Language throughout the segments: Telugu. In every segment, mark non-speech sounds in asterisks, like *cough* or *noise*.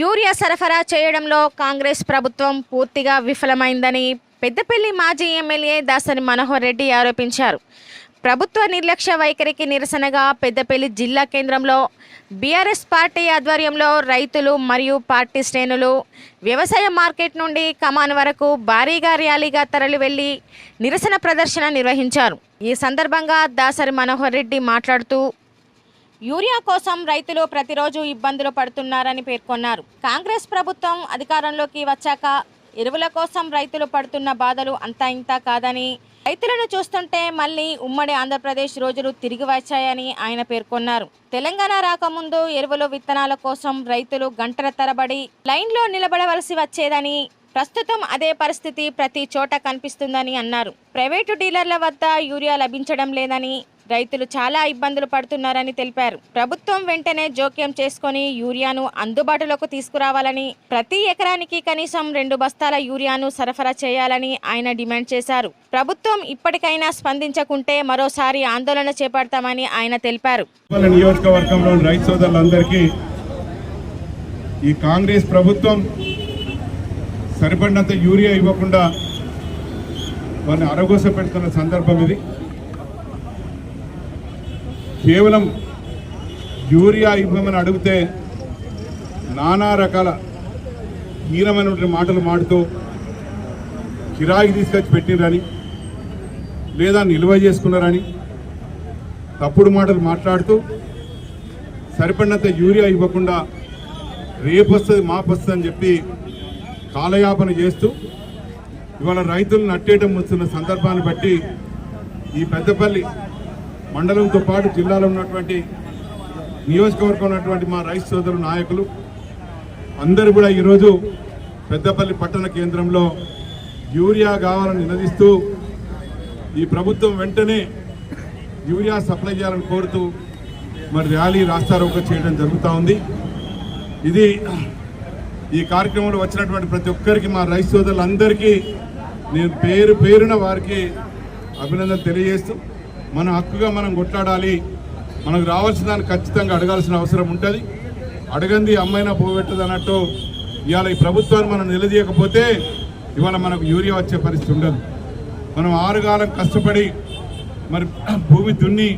యూరియా సరఫరా చేయడంలో కాంగ్రెస్ ప్రభుత్వం పూర్తిగా విఫలమైందని పెద్దపల్లి మాజీ ఎమ్మెల్యే దాసరి మనోహర్ రెడ్డి ఆరోపించారు. ప్రభుత్వ నిర్లక్ష్య వైఖరికి నిరసనగా పెద్దపల్లి జిల్లా కేంద్రంలో బీఆర్ఎస్ పార్టీ ఆధ్వర్యంలో రైతులు మరియు పార్టీ శ్రేణులు వ్యవసాయ మార్కెట్ నుండి కమాన్ వరకు భారీగా ర్యాలీగా తరలివెళ్ళి నిరసన ప్రదర్శన నిర్వహించారు. ఈ సందర్భంగా దాసరి మనోహర్ రెడ్డి మాట్లాడుతూ యూరియా కోసం రైతులు ప్రతిరోజు ఇబ్బందులు పడుతున్నారని పేర్కొన్నారు. కాంగ్రెస్ ప్రభుత్వం అధికారంలోకి వచ్చాక ఎరువుల కోసం రైతులు పడుతున్న బాధలు అంతా ఇంతా కాదని రైతులను చూస్తుంటే మళ్ళీ ఉమ్మడి ఆంధ్రప్రదేశ్ రోజులు తిరిగి వచ్చాయని ఆయన పేర్కొన్నారు. తెలంగాణ రాకముందు ఎరువులు విత్తనాల కోసం రైతులు గంటల తరబడి లైన్లో నిలబడవలసి వచ్చేదని ప్రస్తుతం అదే పరిస్థితి ప్రతి చోట కనిపిస్తుందని అన్నారు. ప్రైవేటు డీలర్ల వద్ద యూరియా లభించడం లేదని రైతులు చాలా ఇబ్బందులు పడుతున్నారని తెలిపారు. ప్రభుత్వం వెంటనే జోక్యం చేసుకొని యూరియాను అందుబాటులోకి తీసుకురావాలని ప్రతి ఎకరానికి కనీసం రెండు బస్తాల యూరియాను సరఫరా చేయాలని ఆయన డిమాండ్ చేశారు. ప్రభుత్వం ఇప్పటికైనా స్పందించకుంటే మరోసారి ఆందోళన చేపడతామని ఆయన తెలిపారు. రైతు సోదరులందరికీ ఈ కాంగ్రెస్ ప్రభుత్వం సరిపడినంత యూరియా ఇవ్వకుండా వారిని అరగోస పెడుతున్న సందర్భం ఇది. కేవలం యూరియా ఇవ్వమని అడిగితే నానా రకాల హీనమైనటువంటి మాటలు మాడుతూ కిరాయికి తీసుకొచ్చి పెట్టిరని లేదా నిల్వ చేసుకున్నారని తప్పుడు మాటలు మాట్లాడుతూ సరిపడినంత యూరియా ఇవ్వకుండా రేపు వస్తుంది మాపొస్తుంది అని చెప్పి కాలయాపన చేస్తూ ఇవాళ రైతులు నట్టేయటం వస్తున్న సందర్భాన్ని బట్టి ఈ పెద్దపల్లి మండలంతో పాటు జిల్లాలో ఉన్నటువంటి నియోజకవర్గం ఉన్నటువంటి మా రైతు సోదరు నాయకులు అందరూ కూడా ఈరోజు పెద్దపల్లి పట్టణ కేంద్రంలో యూరియా కావాలని నిలదీస్తూ ఈ ప్రభుత్వం వెంటనే యూరియా సప్లై చేయాలని కోరుతూ మరి ర్యాలీ రాస్తారోకో చేయడం జరుగుతూ ఉంది. ఇది ఈ కార్యక్రమంలో వచ్చినటువంటి ప్రతి ఒక్కరికి మా రైతు సోదరులందరికీ నేను పేరు పేరున వారికి అభినందన తెలియజేస్తూ మన హక్కుగా మనం కొట్లాడాలి. మనకు రావాల్సిన దాన్ని ఖచ్చితంగా అడగాల్సిన అవసరం ఉంటుంది. అడగంది అమ్మైనా పోగొట్టదు అన్నట్టు ఇవాళ ఈ ప్రభుత్వాన్ని మనం నిలదీయకపోతే ఇవాళ మనకు యూరియా వచ్చే పరిస్థితి ఉండదు. మనం ఆరుగాలం కష్టపడి మరి భూమి దున్ని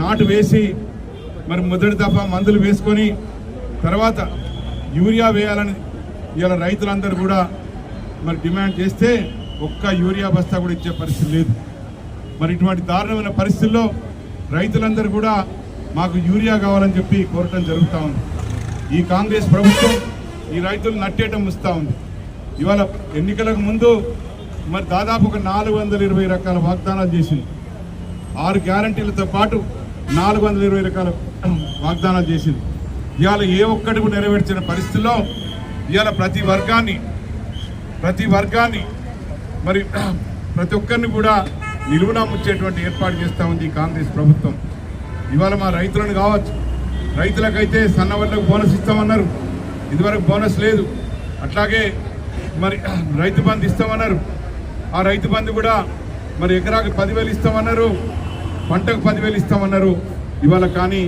నాటు వేసి మరి మొదటి దఫా మందులు వేసుకొని తర్వాత యూరియా వేయాలని ఇవాళ రైతులందరూ కూడా మరి డిమాండ్ చేస్తే ఒక్క యూరియా బస్తా కూడా ఇచ్చే పరిస్థితి లేదు. మరి ఇటువంటి దారుణమైన పరిస్థితుల్లో రైతులందరూ కూడా మాకు యూరియా కావాలని చెప్పి కోరటం జరుగుతూ ఉంది. ఈ కాంగ్రెస్ ప్రభుత్వం ఈ రైతులు నట్టేయటం ఇస్తూ ఉంది. ఇవాళ ఎన్నికలకు ముందు మరి దాదాపు ఒక నాలుగు వందల ఇరవై రకాల వాగ్దానాలు చేసింది. ఆరు గ్యారంటీలతో పాటు నాలుగు వందల ఇరవై రకాల వాగ్దానాలు చేసింది. ఇవాళ ఏ ఒక్కటి కూడా నెరవేర్చిన పరిస్థితుల్లో ఇవాళ ప్రతి వర్గాన్ని ప్రతి వర్గాన్ని మరి ప్రతి ఒక్కరిని కూడా నిలువునా ముచ్చేటువంటి ఏర్పాటు చేస్తూ ఉంది కాంగ్రెస్ ప్రభుత్వం. ఇవాళ మా రైతులను కావచ్చు రైతులకైతే సన్నవర్లకు బోనస్ ఇస్తామన్నారు. ఇదివరకు బోనస్ లేదు. అట్లాగే మరి రైతు బంధు ఇస్తామన్నారు. ఆ రైతు బంధు కూడా మరి ఎకరాకు పదివేలు ఇస్తామన్నారు. పంటకు పదివేలు ఇస్తామన్నారు. ఇవాళ కానీ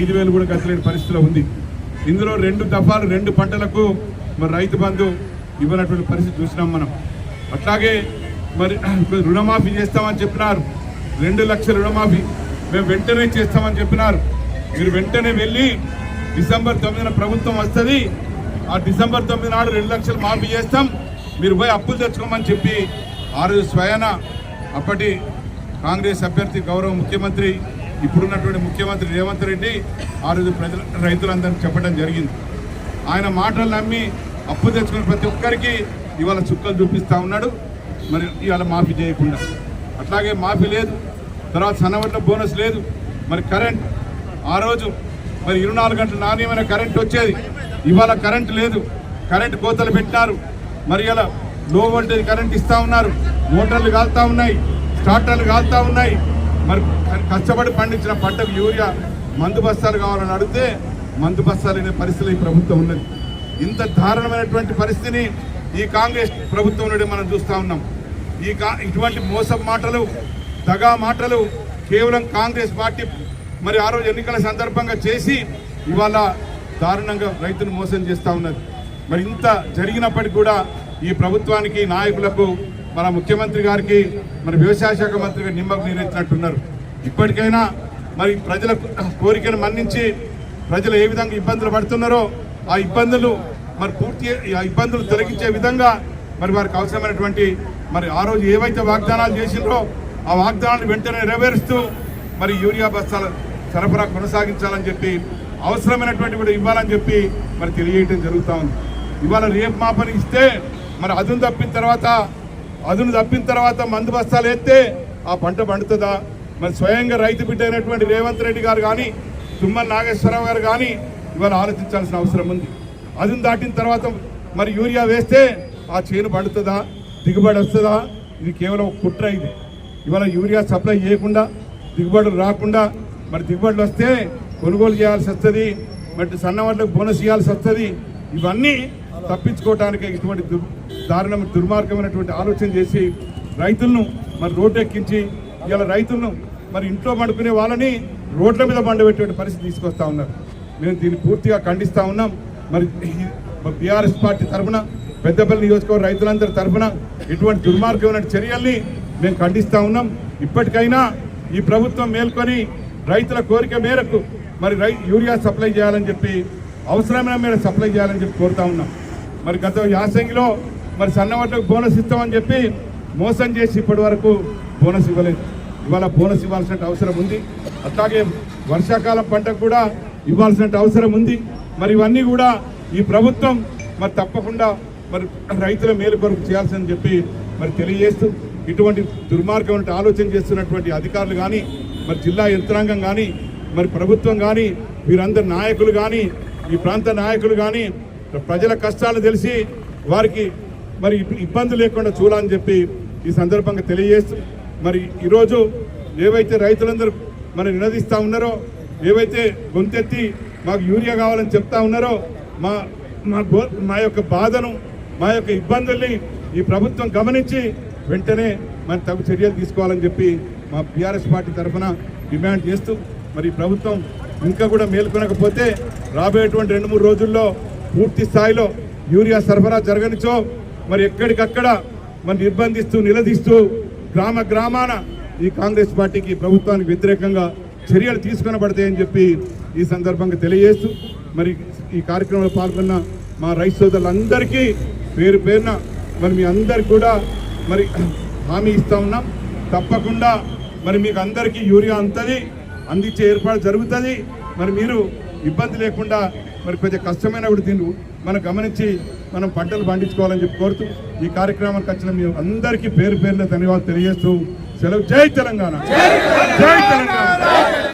ఐదు వేలు కూడా గతలేని పరిస్థితిలో ఉంది. ఇందులో రెండు దఫాలు రెండు పంటలకు మరి రైతు బంధు ఇవ్వనటువంటి పరిస్థితి చూసినాం మనం. అట్లాగే మరి *clears throat* రుణమాఫీ చేస్తామని చెప్పినారు. రెండు లక్షల రుణమాఫీ. మేము వెంటనే చేస్తామని చెప్పినారు. మీరు వెంటనే వెళ్ళి డిసెంబర్ తొమ్మిదిన ప్రభుత్వం వస్తుంది. ఆ డిసెంబర్ తొమ్మిది నాడు రెండు లక్షలు మాఫీ చేస్తాం. మీరు పోయి అప్పులు తెచ్చుకోమని చెప్పి ఆ రోజు స్వయాన అప్పటి కాంగ్రెస్ అభ్యర్థి గౌరవ ముఖ్యమంత్రి ఇప్పుడున్నటువంటి ముఖ్యమంత్రి రేవంత్ రెడ్డి ఆ రోజు ప్రజల రైతులందరికీ చెప్పడం జరిగింది. ఆయన మాటలు నమ్మి అప్పు తెచ్చుకున్న ప్రతి ఒక్కరికి ఇవాళ చుక్కలు చూపిస్తూ ఉన్నాడు. మరి ఇవాళ మాఫీ చేయకుండా. అట్లాగే మాఫీ లేదు. తర్వాత సన్నవడ్ల బోనస్ లేదు. మరి కరెంట్ ఆ రోజు మరి ఇరవై నాలుగు గంటల నాణ్యమైన కరెంట్ వచ్చేది. ఇవాళ కరెంట్ లేదు. కరెంట్ కోతలు పెట్టినారు. మరి ఇలా లో వోల్టేజ్ కరెంట్ ఇస్తూ ఉన్నారు. మోటార్లు కాలుతా ఉన్నాయి. స్టార్టర్లు కాలుతా ఉన్నాయి. మరి కష్టపడి పండించిన పంటకు యూరియా మందు బస్తాలు కావాలని అడిగితే మందు బస్తాలు అనే పరిస్థితిలో ఈ ప్రభుత్వం ఉన్నది. ఇంత దారుణమైనటువంటి పరిస్థితిని ఈ కాంగ్రెస్ ప్రభుత్వం నుండి మనం చూస్తా ఉన్నాం. ఈ కా ఇటువంటి మోసం మాటలు దగా మాటలు కేవలం కాంగ్రెస్ పార్టీ మరి ఆ రోజు ఎన్నికల సందర్భంగా చేసి ఇవాళ దారుణంగా రైతును మోసం చేస్తూ ఉన్నది. మరి ఇంత జరిగినప్పటికీ కూడా ఈ ప్రభుత్వానికి నాయకులకు మన ముఖ్యమంత్రి గారికి మన వ్యవసాయ శాఖ మంత్రిగా గారు నిమ్మకు నీరెత్తినట్టున్నారు. ఇప్పటికైనా మరి ప్రజల కోరికను మన్నించి ప్రజలు ఏ విధంగా ఇబ్బందులు పడుతున్నారో ఆ ఇబ్బందులు మరి పూర్తి ఆ ఇబ్బందులు తొలగించే విధంగా మరి వారికి అవసరమైనటువంటి మరి ఆ రోజు ఏవైతే వాగ్దానాలు చేసిండ్రో ఆ వాగ్దానాన్ని వెంటనే నెరవేరుస్తూ మరి యూరియా బస్తాల సరఫరా కొనసాగించాలని చెప్పి అవసరమైనటువంటి కూడా ఇవ్వాలని చెప్పి మరి తెలియటం జరుగుతూ ఉంది. ఇవాళ రేపు మాపని ఇస్తే మరి అదును తప్పిన తర్వాత అదును తప్పిన తర్వాత మందు బస్తాలు ఎత్తే ఆ పంట పండుతుందా? మరి స్వయంగా రైతు బిడ్డ అయినటువంటి రేవంత్ రెడ్డి గారు కానీ తుమ్మల నాగేశ్వరరావు గారు కానీ ఇవాళ ఆలోచించాల్సిన అవసరం ఉంది. అదును దాటిన తర్వాత మరి యూరియా వేస్తే ఆ చేను పండుతుందా? దిగుబడి వస్తుందా? ఇది కేవలం కుట్ర ఇది. ఇవాళ యూరియా సప్లై చేయకుండా దిగుబడులు రాకుండా మరి దిగుబడులు వస్తే కొనుగోలు చేయాల్సి వస్తుంది మరి సన్నవాళ్ళకు బోనస్ ఇవ్వాల్సి వస్తుంది. ఇవన్నీ తప్పించుకోవటానికి ఇటువంటి దుర్ దారుణం దుర్మార్గమైనటువంటి ఆలోచన చేసి రైతులను మరి రోడ్డు ఎక్కించి ఇవాళ రైతులను మరి ఇంట్లో పండుకునే వాళ్ళని రోడ్ల మీద పండబెట్టే పరిస్థితి తీసుకొస్తా ఉన్నారు. మేము దీన్ని పూర్తిగా ఖండిస్తూ ఉన్నాం. మరి బీఆర్ఎస్ పార్టీ తరఫున పెద్దపల్లి నియోజకవర్గ రైతులందరి తరఫున ఇటువంటి దుర్మార్గమైన చర్యల్ని మేము ఖండిస్తూ ఉన్నాం. ఇప్పటికైనా ఈ ప్రభుత్వం మేల్కొని రైతుల కోరిక మేరకు మరి రై యూరియా సప్లై చేయాలని చెప్పి అవసరమైన మేర సప్లై చేయాలని చెప్పి కోరుతా ఉన్నాం. మరి గత యాసంగిలో మరి సన్నవాళ్ళకు బోనస్ ఇస్తామని చెప్పి మోసం చేసి ఇప్పటి వరకు బోనస్ ఇవ్వలేదు. ఇవాళ బోనస్ ఇవ్వాల్సిన అవసరం ఉంది. అట్లాగే వర్షాకాలం పంటకు కూడా ఇవ్వాల్సిన అవసరం ఉంది. మరి ఇవన్నీ కూడా ఈ ప్రభుత్వం మరి తప్పకుండా మరి రైతుల మేలు కొరకు చేయాల్సిందని చెప్పి మరి తెలియజేస్తూ ఇటువంటి దుర్మార్గమైన ఆలోచన చేస్తున్నటువంటి అధికారులు కానీ మరి జిల్లా యంత్రాంగం కానీ మరి ప్రభుత్వం కానీ వీరందరి నాయకులు కానీ ఈ ప్రాంత నాయకులు కానీ ప్రజల కష్టాలు తెలిసి వారికి మరి ఇబ్బంది లేకుండా చూడాలని చెప్పి ఈ సందర్భంగా తెలియజేస్తూ మరి ఈరోజు ఏవైతే రైతులందరూ మరి నినదిస్తూ ఉన్నారో ఏవైతే గొంతెత్తి మాకు యూరియా కావాలని చెప్తా ఉన్నారో మా మా మా యొక్క బాధను మా యొక్క ఇబ్బందుల్ని ఈ ప్రభుత్వం గమనించి వెంటనే మరి తగు చర్యలు తీసుకోవాలని చెప్పి మా బీఆర్ఎస్ పార్టీ తరఫున డిమాండ్ చేస్తూ మరి ప్రభుత్వం ఇంకా కూడా మేల్కొనకపోతే రాబోయేటువంటి రెండు మూడు రోజుల్లో పూర్తి స్థాయిలో యూరియా సరఫరా జరగనిచో మరి ఎక్కడికక్కడ మరి నిర్బంధిస్తూ నిలదీస్తూ గ్రామ గ్రామాన ఈ కాంగ్రెస్ పార్టీకి ప్రభుత్వానికి వ్యతిరేకంగా చర్యలు తీసుకొనబడతాయని చెప్పి ఈ సందర్భంగా తెలియజేస్తూ మరి ఈ కార్యక్రమంలో పాల్గొన్న మా రైతు సోదరులందరికీ పేరు పేరున మరి మీ అందరికి కూడా మరి హామీ ఇస్తా ఉన్నాం. తప్పకుండా మరి మీకు అందరికీ యూరియా అంతది అందించే ఏర్పాటు జరుగుతుంది. మరి మీరు ఇబ్బంది లేకుండా మరి కొంచెం కష్టమైన కూడా దీన్ని మనం గమనించి మనం పంటలు పండించుకోవాలని చెప్పి కోరుతూ ఈ కార్యక్రమానికి వచ్చిన మీ అందరికీ పేరు పేరున ధన్యవాదాలు తెలియజేస్తూ సెలవు. జై తెలంగాణ. జై తెలంగాణ.